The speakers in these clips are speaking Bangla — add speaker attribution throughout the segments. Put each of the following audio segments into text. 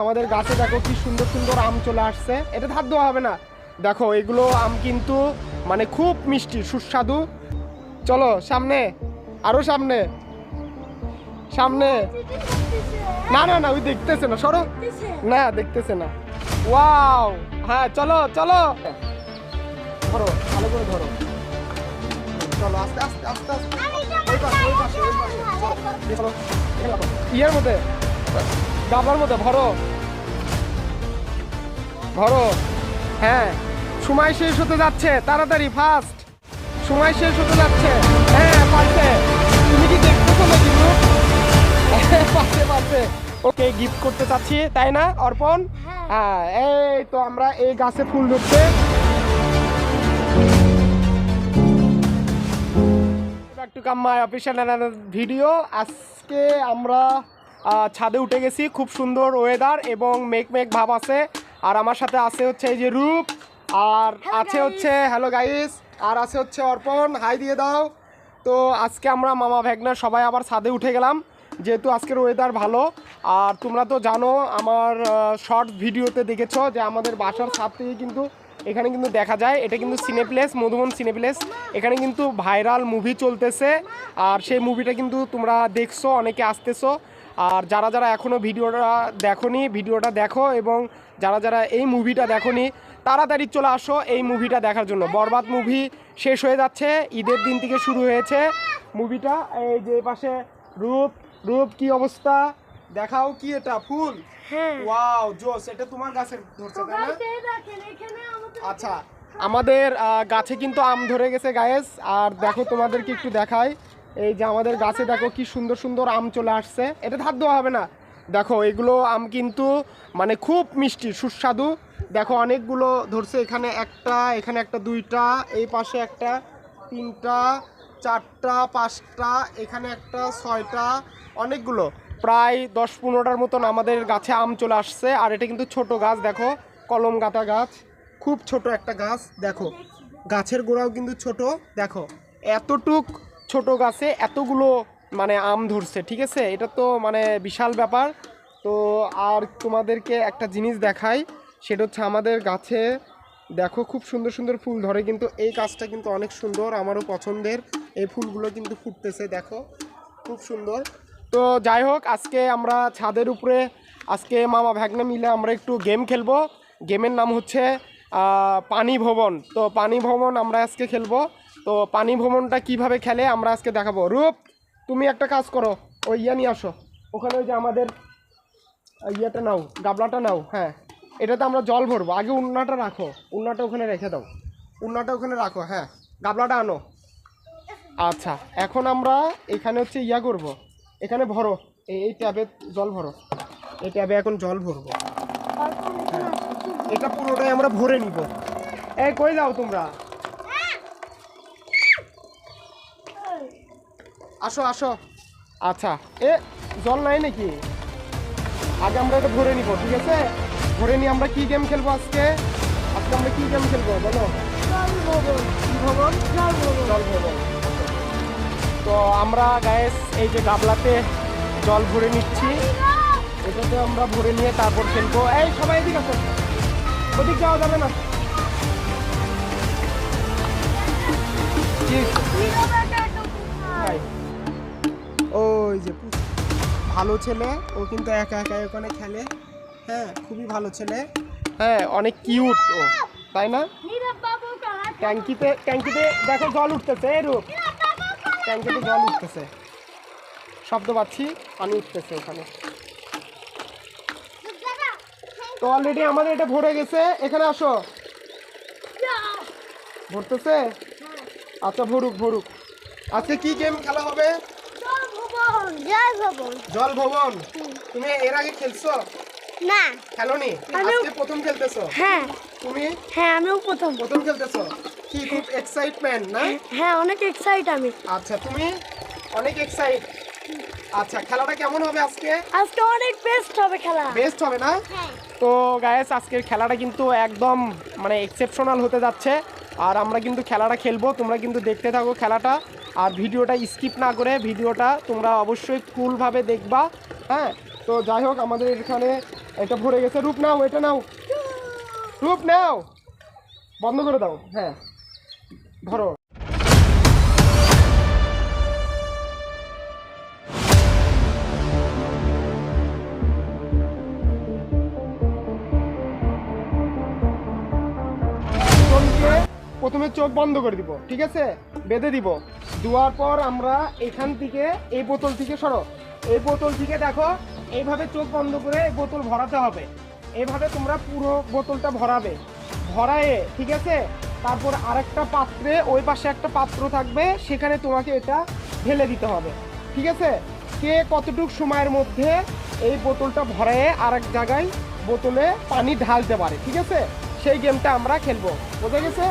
Speaker 1: আমাদের গাছে দেখো কি সুন্দর সুন্দর আম চলে আসছে। এটা ধার দেওয়া হবে না। দেখো, এগুলো আম কিন্তু মানে খুব মিষ্টি, সুস্বাদু। চলো, সামনে, আরও সামনে। সামনে। না না না, ওই দেখতেছে না। সরো। না, দেখতেছে না। ওয়াও! হ্যাঁ চলো চলো। ধরো, ভালো করে ধরো। চলো, আস্তে আস্তে আস্তে আস্তে। ইয়ের মধ্যে। গাবার মধ্যে ভরো ভরো হ্যাঁ সময় শেষ হতে যাচ্ছে তাড়াতাড়ি ফাস্ট সময় শেষ হতে যাচ্ছে। হ্যাঁ পারছে। তুমি কি দেখতেছো না কিন্তু পারছে পারছে। ওকে গিফট করতে চাচ্ছি তাই না অর্পণ? হ্যাঁ। এই তো আমরা এই গাছে ফুল ধরতে। Back to come my official video আজকে আমরা ছাদে উঠে গেছি খুব সুন্দর ওয়েদার এবং মেঘ মেঘ ভাব আছে। আর আমার সাথে আছে হচ্ছে এই যে রূপ আর আছে হচ্ছে হ্যালো গাইস আর আছে হচ্ছে অর্পণ হাই দিয়ে দাও। তো আজকে আমরা মামা ভ্যাগনার সবাই আবার ছাদে উঠে গেলাম যেহেতু আজকের ওয়েদার ভালো। আর তোমরা তো জানো আমার শর্ট ভিডিওতে দেখেছ যে আমাদের বাসার ছাদ থেকে কিন্তু এখানে কিন্তু দেখা যায় এটা কিন্তু সিনেপ্লেস মধুবন সিনেপ্লেস এখানে কিন্তু ভাইরাল মুভি চলতেছে। আর সেই মুভিটা কিন্তু তোমরা দেখছ অনেকে আসতেছো। আর যারা যারা এখনও ভিডিওটা দেখোনি ভিডিওটা দেখো এবং যারা যারা এই মুভিটা দেখোনি তাড়াতাড়ি চলে আসো এই মুভিটা দেখার জন্য। বরবাদ মুভি শেষ হয়ে যাচ্ছে ঈদের দিন থেকে শুরু হয়েছে। মুভিটা এই যে পাশে রূপ রূপ কি অবস্থা? দেখাও কি এটা ফুল?
Speaker 2: হ্যাঁ।
Speaker 1: ওয়াও জোস এটা তোমার ধরছে তাই না? আচ্ছা আমাদের গাছে কিন্তু আম ধরে গেছে গায়েস আর দেখো তোমাদেরকে একটু দেখাই। এই যে আমাদের গাছে দেখো কি সুন্দর সুন্দর আম চলে আসছে। এটা ধার দেওয়া হবে না। দেখো, এগুলো আম কিন্তু মানে খুব মিষ্টি, সুস্বাদু। দেখো, অনেকগুলো ধরছে। এখানে একটা এখানে একটা দুইটা, এই পাশে একটা, তিনটা, চারটা, পাঁচটা, এখানে একটা, ছয়টা, অনেকগুলো। প্রায় দশ পনেরোটার মতন আমাদের গাছে আম চলে আসছে। আর এটা কিন্তু ছোট গাছ, দেখো, কলম গাঁথা গাছ। খুব ছোট একটা গাছ, দেখো। গাছের গোড়াও কিন্তু ছোট, দেখো। এতটুক ছোট গাছে এতগুলো মানে আম ধরছে, ঠিক আছে? এটা তো মানে বিশাল ব্যাপার। তো আর তোমাদেরকে একটা জিনিস দেখাই, সেটা হচ্ছে আমাদের গাছে, দেখো খুব সুন্দর সুন্দর ফুল ধরে, কিন্তু এই গাছটা কিন্তু অনেক সুন্দর, আমারও পছন্দের। এই ফুলগুলো কিন্তু ফুটতেছে, দেখো, খুব সুন্দর। তো যাই হোক, আজকে আমরা ছাদের উপরে, আজকে মামা ভাগ্নে মিলে আমরা একটু গেম খেলব। গেমের নাম হচ্ছে পানি ভবন। তো পানি ভবন আমরা আজকে খেলব। তো পানি ভ্রমণটা কীভাবে খেলে আমরা আজকে দেখাবো। রূপ তুমি একটা কাজ করো। ওই ইয়া নিয়ে আসো। ওখানে ওই যে আমাদের ইয়েটা নাও গাবলাটা নাও হ্যাঁ। এটাতে আমরা জল ভরবো। আগে উন্নাটা রাখো। উন্নাটা ওখানে রেখে দাও। উন্নাটা ওখানে রাখো হ্যাঁ। গাবলাটা আনো। আচ্ছা এখন আমরা এখানে হচ্ছে ইয়া করব। এখানে ভরো। এই এই ট্যাবে জল ভরো। এই ট্যাবে এখন জল ভরবো। এটা পুরোটাই আমরা ভরে নিব। এই কই যাও তোমরা? আসো আসো। আচ্ছা। এ, জল নাই নাকি? আগে আমরা এটা ভরে নিব, ঠিক আছে? ভরে নিয়ে আমরা কি গেম খেলব আজকে? আজকে আমরা কি গেম খেলব, বলো? তো আমরা গ্যাস এই যে গাবলাতে জল ভরে নিচ্ছি। এটাতে আমরা ভরে নিয়ে তারপর খেলব। এই, সবাই এদিকে আসো। ওদিক যাওয়া যাবে না। ওই যে ভালো ছেলে, ও কিন্তু একা একা ওখানে খেলে। হ্যাঁ খুবই ভালো ছেলে। হ্যাঁ অনেক কিউট ও, তাই না? ট্যাঙ্কিতে ট্যাঙ্কিতে দেখো জল উঠতেছে, এই রূপ। ট্যাঙ্কিতে জল উঠতেছে। শব্দ পাচ্ছি, পানি উঠতেছে ওখানে। তো অলরেডি আমাদের এটা ভরে গেছে। এখানে আসো। ভরতেছে? আচ্ছা ভরুক ভরুক। আজকে কি গেম খেলা হবে? জল ভবন তুমি এর আগে খেলছো?
Speaker 2: না।
Speaker 1: খেলোনি? আজকে প্রথম খেলতেছো?
Speaker 2: হ্যাঁ।
Speaker 1: তুমি?
Speaker 2: হ্যাঁ আমিও প্রথম।
Speaker 1: প্রথম খেলতেছো? কি খুব এক্সাইটমেন্ট না?
Speaker 2: হ্যাঁ অনেক এক্সাইট আমি।
Speaker 1: আচ্ছা তুমি? অনেক এক্সাইট আচ্ছা খেলাটা কেমন হবে আজকে?
Speaker 2: আজকে অনেক বেস্ট হবে খেলা।
Speaker 1: বেস্ট হবে না? তো গায়েস আজকের খেলাটা কিন্তু একদম মানে এক্সেপশনাল হতে যাচ্ছে। আর আমরা কিন্তু খেলাটা খেলব তোমরা কিন্তু দেখতে থাকো খেলাটা। আর ভিডিওটা স্কিপ না করে ভিডিওটা তোমরা অবশ্যই ফুলভাবে দেখবা হ্যাঁ? তো যাই হোক, আমাদের এখানে এটা ভরে গেছে। রূপ নাও, এটা নাও। রূপ নাও! বন্ধ করে দাও হ্যাঁ। ধরো। প্রথমে চোখ বন্ধ করে দিব, ঠিক আছে? বেঁধে দিব। দেওয়ার পর আমরা এখান থেকে এই বোতল থেকে সরো। এই বোতল থেকে দেখো, এইভাবে চোখ বন্ধ করে এই বোতল ভরাতে হবে। এভাবে তোমরা পুরো বোতলটা ভরাবে। ভরায়ে, ঠিক আছে? তারপর আরেকটা পাত্রে, ওই পাশে একটা পাত্র থাকবে, সেখানে তোমাকে এটা ঢেলে দিতে হবে। ঠিক আছে? কে কতটুকু সময়ের মধ্যে এই বোতলটা ভরায়ে আরেক জায়গায় বোতলে পানি ঢালতে পারে, ঠিক আছে? সেই গেমটা আমরা খেলব। বোঝা গেছে?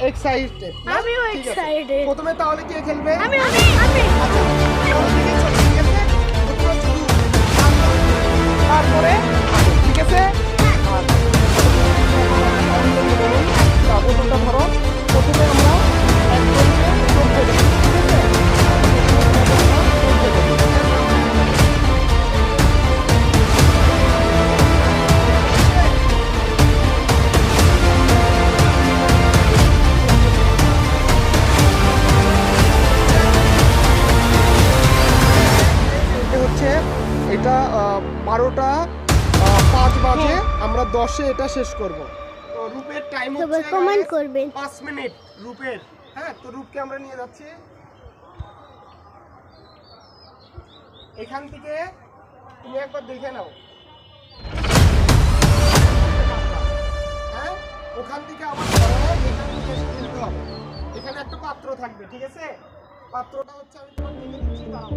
Speaker 1: এক্সাইটেড
Speaker 2: আমিও excited।
Speaker 1: প্রথমে তাহলে কে খেলবে
Speaker 2: আমি আমি আমি
Speaker 1: আচ্ছা, ঠিক আছে, তারপরে ঠিক আছে আচ্ছা, ধরো এটা শেষ করব। তো রূপের টাইম হচ্ছে guys,
Speaker 2: করবেন।
Speaker 1: পাঁচ মিনিট রূপের। হ্যাঁ তো রূপকে আমরা নিয়ে যাচ্ছি। এখান থেকে তুমি একবার দেখে নাও। হ্যাঁ ওখান থেকে আবার এখানে এসে ফেলতে হবে। এখানে একটা পাত্র থাকবে ঠিক আছে? পাত্রটা হচ্ছে আমি তোমার দেখে দিচ্ছি দাঁড়াও।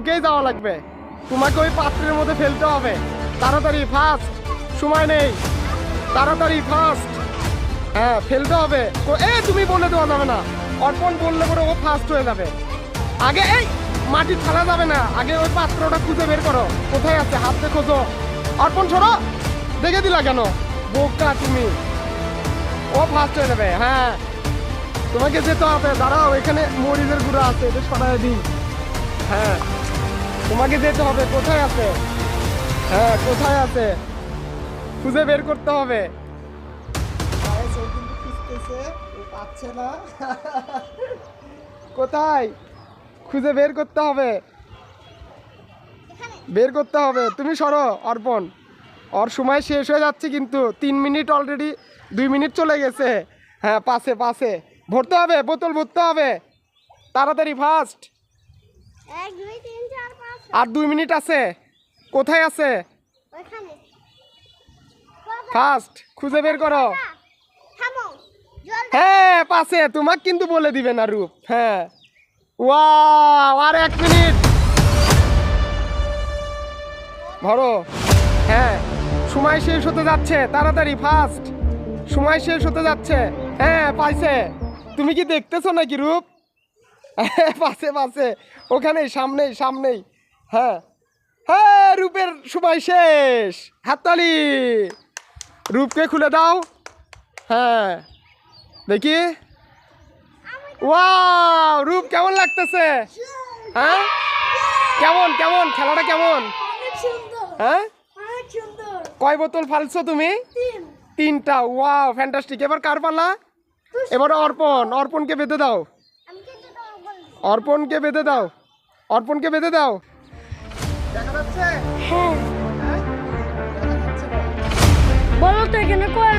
Speaker 1: ওকেই যাওয়া লাগবে। তোমাকে ওই পাত্রের মধ্যে ফেলতে হবে। তাড়াতাড়ি ফাস্ট সময় নেই। তাড়াতাড়ি ফাস্ট হ্যাঁ ফেলতে হবে। এ তুমি বলে দেওয়া যাবে না। অর্পণ বললে পরে ও ফাস্ট হয়ে যাবে। আগে এই, মাটি ফেলা যাবে না। আগে ওই পাত্রটা খুঁজে বের করো। কোথায় আছে? হাতে খোঁজো। অর্পণ ছড়ো দেখে দিলা কেন? বোকা তুমি। ও ফাস্ট হয়ে যাবে। হ্যাঁ। তোমাকে যেতে হবে। দাঁড়াও, এখানে মরিচের গুঁড়ো আছে, এটা সরাই দিই। হ্যাঁ। তোমাকে যেতে হবে কোথায় আছে? হ্যাঁ কোথায় আছে? খুঁজে বের করতে হবে। পাচ্ছে না। কোথায়? খুঁজে বের করতে হবে। বের করতে হবে। তুমি সরো অর্পণ। ওর সময় শেষ হয়ে যাচ্ছে কিন্তু তিন মিনিট অলরেডি দুই মিনিট চলে গেছে। হ্যাঁ পাশে পাশে। ভরতে হবে বোতল ভরতে হবে। তাড়াতাড়ি ফাস্ট
Speaker 2: এক দুই তিন চার
Speaker 1: আর দুই মিনিট আছে। কোথায় আছে? ফার্স্ট খুঁজে বের করো। হ্যাঁ পাশে। তোমাকে কিন্তু বলে দিবে না রূপ। হ্যাঁ। ওয়াও আর এক মিনিট। ধরো। হ্যাঁ সময় শেষ হতে যাচ্ছে। তাড়াতাড়ি ফাস্ট সময় শেষ হতে যাচ্ছে। হ্যাঁ পাইছে। তুমি কি দেখতেছো নাকি রূপ? হ্যাঁ, পাশে পাশে। ওখানেই সামনেই সামনেই। হ্যাঁ। হ্যাঁ রূপের সময় শেষ। হাততালি। রূপকে খুলে দাও। হ্যাঁ। দেখি। ওয়াও রূপ কেমন লাগতেছে? হ্যাঁ? কেমন কেমন? খেলাটা কেমন? হ্যাঁ? কয় বোতল ফালছো তুমি? তিনটা। ওয়াও ফ্যান্টাস্টিক এবার কার পালা? এবার অর্পণ। অর্পণকে বেঁধে দাও। অর্পণকে বেঁধে দাও। অর্পণকে বেঁধে দাও।
Speaker 2: হ্যাঁ। বলো তো এখানে কয়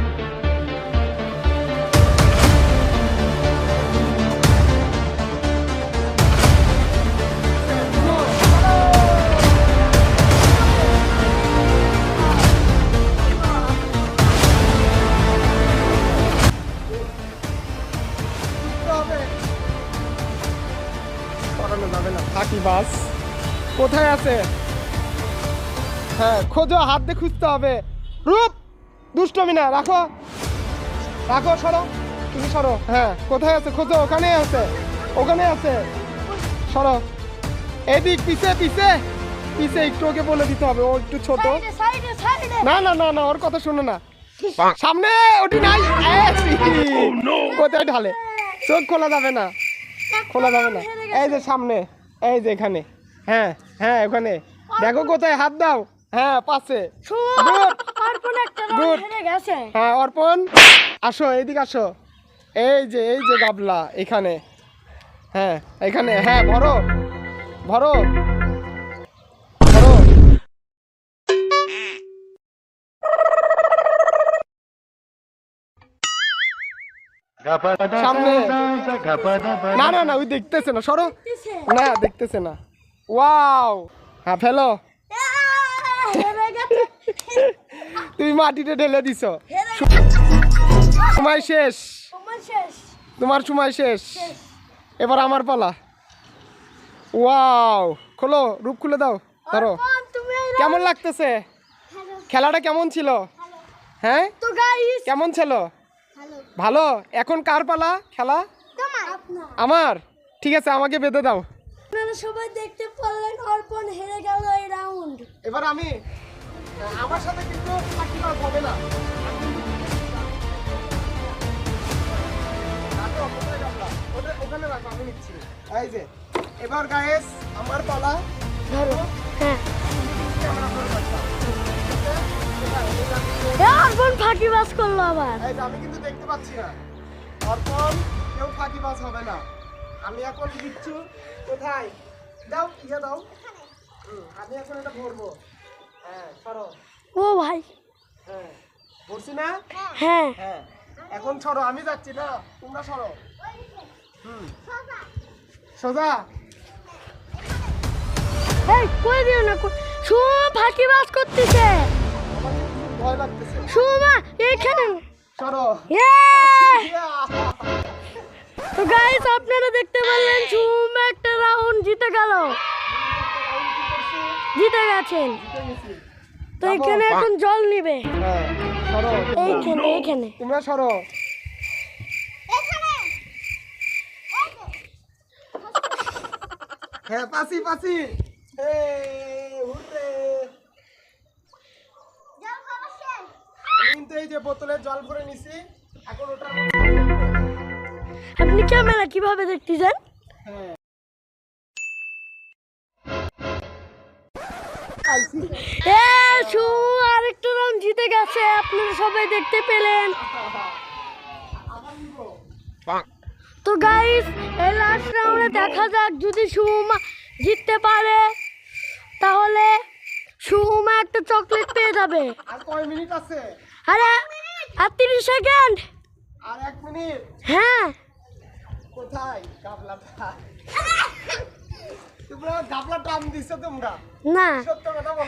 Speaker 1: যাবে না। থাকি বাস। কোথায় আছে? হ্যাঁ খোঁজো হাত দিয়ে খুঁজতে হবে। রূপ দুষ্টমি না রাখো। রাখো সরো। তুমি সরো। হ্যাঁ কোথায় আছে? খোঁজো ওখানে আছে। ওখানে আছে। সরো। এদিক পিছে পিছে। পিছে একটু ওকে বলে দিতে হবে। ও একটু ছোট। না না না না ওর কথা শোনো না। সামনে ওটি নাই। কোথায় ঢালে? চোখ খোলা যাবে না। খোলা যাবে না। এই যে সামনে এই যে এখানে। হ্যাঁ হ্যাঁ ওখানে। দেখো কোথায় হাত দাও। হ্যাঁ পাশে।
Speaker 2: অর্পণ একটা
Speaker 1: Good.
Speaker 2: হেরে গেছে।
Speaker 1: হ্যাঁ অর্পণ আসো এইদিকে আসো। এই যে এই যে গাবলা এখানে। হ্যাঁ এখানে হ্যাঁ ভরো ভরো ভরো। সামনে। না না না ওই দেখতেছে না সরো। না দেখতেছে না। ওয়াও। হ্যাঁ ফেলো
Speaker 2: আহ, হেরে গেছে
Speaker 1: তুমি মাটিতে ঢেলে দিছো। সময় শেষ। তোমার সময় শেষ। এবার আমার পালা। ওয়াও খোলো রূপ খুলে দাও ধরো। কেমন লাগতেছে? খেলাটা কেমন ছিল? হ্যাঁ? কেমন ছিল? ভালো? এখন কার পালা? খেলা? আমার? ঠিক আছে আমাকে বেঁধে দাও।
Speaker 2: আপনারা সবাই দেখতে পারলেন অর্পণ হেরে গেল এই রাউন্ড
Speaker 1: এবার আমি আমার সাথে কিন্তু হবে না। ওখানে রাখো, আমি নিচ্ছি। এই যে, এবার গায়েস আমার পালা।
Speaker 2: ধরো হ্যাঁ। অর্পণ ফাঁকিবাজ করল আবার।
Speaker 1: আমি কিন্তু দেখতে পাচ্ছি না। অর্পণ কেউ ফাঁকিবাজ হবে না। আমি এখন দিচ্ছু। কোথায়? দাও ইয়ে দাও। আমি এখন এটা ভরবো।
Speaker 2: ও ভাই।
Speaker 1: হ্যাঁ না?
Speaker 2: হ্যাঁ।
Speaker 1: হ্যাঁ। এখন সরো আমি যাচ্ছি না তোমরা সরো। হুম। সোজা?
Speaker 2: এই কই দিও না কই- সুমা ফাঁকিবাজ করতেছে।
Speaker 1: আমার ভয় লাগতেছে।
Speaker 2: সুমা এইখানে
Speaker 1: সরো।
Speaker 2: তো গাইস আপনারা দেখতে পারলেন সুমা একটা রাউন্ড জিতে গেল? জিতে গেছেন। তো এখানে এখন জল নিবে।
Speaker 1: হ্যাঁ সরো। তোমরা।
Speaker 2: এইখানে এইখানে।
Speaker 1: তোমরা সরো। হ্যাঁ পাসি পাসি। হে কিন্তু এই যে বোতলে জল ভরে নিছি এখন ওটার মধ্যে
Speaker 2: আপনি ক্যামেরা কীভাবে দেখতেছেন
Speaker 1: হ্যাঁ।
Speaker 2: এ সু আরেকটা রাউন্ড জিতে গেছে আপনারা সবাই দেখতে পেলেন। তো গাইস এই লাস্ট রাউন্ডে দেখা যাক যদি সুমা জিততে পারে তাহলে সুমা একটা চকলেট পেয়ে যাবে।
Speaker 1: আর কয় মিনিট আছে?
Speaker 2: আরে আর তিরিশ সেকেন্ড
Speaker 1: আর এক মিনিট?
Speaker 2: হ্যাঁ।
Speaker 1: কোথায়? তোমরা গাবলা টান দিছো তোমরা।
Speaker 2: না।
Speaker 1: সত্য কথা বল।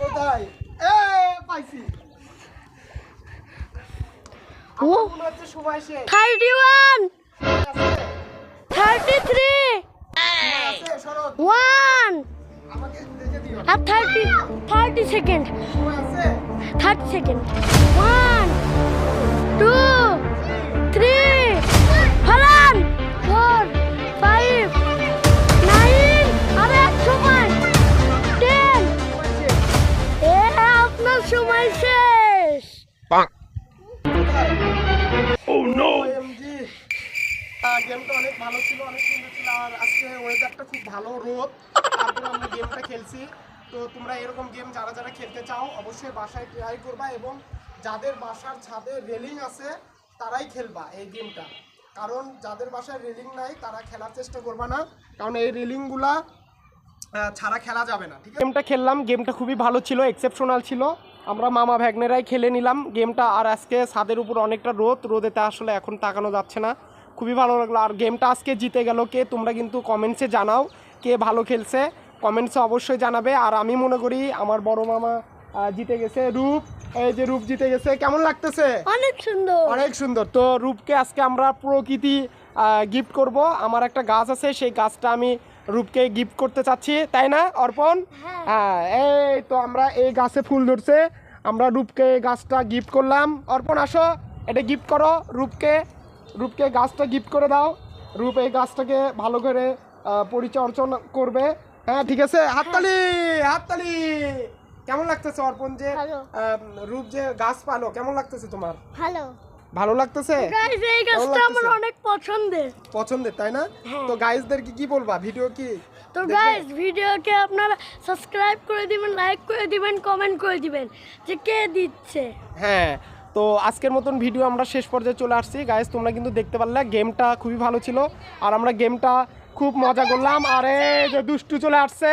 Speaker 1: কোথায়? এ পাইছি।
Speaker 2: ও। সেকেন্ড। 30 সেকেন্ড।
Speaker 1: ভালো ছিল, অনেক সুন্দর ছিল, আর আজকে ওয়েদারটা খুব ভালো, রোদ। তারপরে আমরা গেমটা খেলছি। তো তোমরা এরকম গেম যারা যারা খেলতে চাও, অবশ্যই বাসায় ট্রাই করবা এবং যাদের বাসার ছাদে রেলিং আছে, তারাই খেলবা এই গেমটা কারণ যাদের বাসায় রেলিং নাই, তারা খেলার চেষ্টা করবা না। কারণ এই রেলিংগুলা ছাড়া খেলা যাবে না, ঠিক গেমটা খেললাম গেমটা খুবই ভালো ছিল এক্সেপশনাল ছিল। আমরা মামা ভ্যাগনেরাই খেলে নিলাম। গেমটা আর আজকে ছাদের উপর অনেকটা রোদ, রোদেতে আসলে এখন তাকানো যাচ্ছে না। খুবই ভালো লাগল। আর গেমটা আজকে জিতে গেল কে তোমরা কিন্তু কমেন্টসে জানাও কে ভালো খেলছে। কমেন্টসে অবশ্যই জানাবে। আর আমি মনে করি আমার বড় মামা জিতে গেছে। রূপ এই যে রূপ জিতে গেছে কেমন লাগতেছে?
Speaker 2: অনেক সুন্দর।
Speaker 1: অনেক সুন্দর। তো রূপকে আজকে আমরা প্রকৃতি গিফট করব। আমার একটা গাছ আছে সেই গাছটা আমি রূপকে গিফট করতে চাচ্ছি। তাই না অর্পণ? হ্যাঁ। এই তো আমরা এই গাছে ফুল ধরছে। আমরা রূপকে এই গাছটা গিফট করলাম। অর্পণ আসো। এটা গিফট করো রূপকে। রূপকে গাছটা গিফট করে দাও। রূপ এই গাছটাকে ভালো করে পরিচর্যা করবে। হ্যাঁ ঠিক আছে? হাততালি হাততালি! কেমন লাগতেছে অর্পণ যে রূপ যে গাছ পালো কেমন লাগতেছে তোমার?
Speaker 2: ভালো।
Speaker 1: ভালো লাগতেছে?
Speaker 2: গাইস এই গাছটা আমার অনেক পছন্দের।
Speaker 1: পছন্দের তাই না?
Speaker 2: হ্যাঁ।
Speaker 1: তো গাইজদেরকে কি কি বলবা? ভিডিও কি
Speaker 2: তো? গাইস ভিডিওকে আপনারা সাবস্ক্রাইব করে দিবেন লাইক করে দিবেন কমেন্ট করে দিবেন যে কে দিচ্ছে।
Speaker 1: হ্যাঁ তো আজকের মতন ভিডিও আমরা শেষ পর্যায়ে চলে আসছি। গাইজ তোমরা কিন্তু দেখতে পারলে গেমটা খুবই ভালো ছিল। আর আমরা গেমটা খুব মজা করলাম। আর এই যে দুষ্টু চলে আসছে।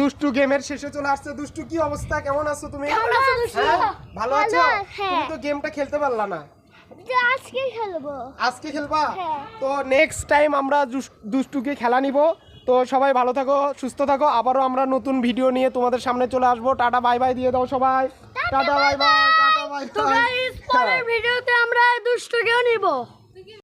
Speaker 1: দুষ্টু গেমের শেষে চলে আসছে। দুষ্টু কি অবস্থা? কেমন আছো তুমি? হ্যাঁ? ভালো আছো?
Speaker 2: হ্যাঁ।
Speaker 1: তুমি তো গেমটা খেলতে পারলা না।
Speaker 2: আজকে খেলব।
Speaker 1: আজকে খেলবা?
Speaker 2: হ্যাঁ।
Speaker 1: তো নেক্সট টাইম আমরা দুষ্টুকে খেলা নিব। তো সবাই ভালো থাকো সুস্থ থাকো। আবারও আমরা নতুন ভিডিও নিয়ে তোমাদের সামনে চলে আসব। টাটা বাই বাই দিয়ে দাও সবাই। টাটা বাই বাই
Speaker 2: তো গাইস পরের ভিডিওতে আমরা দুষ্টকেও নিব।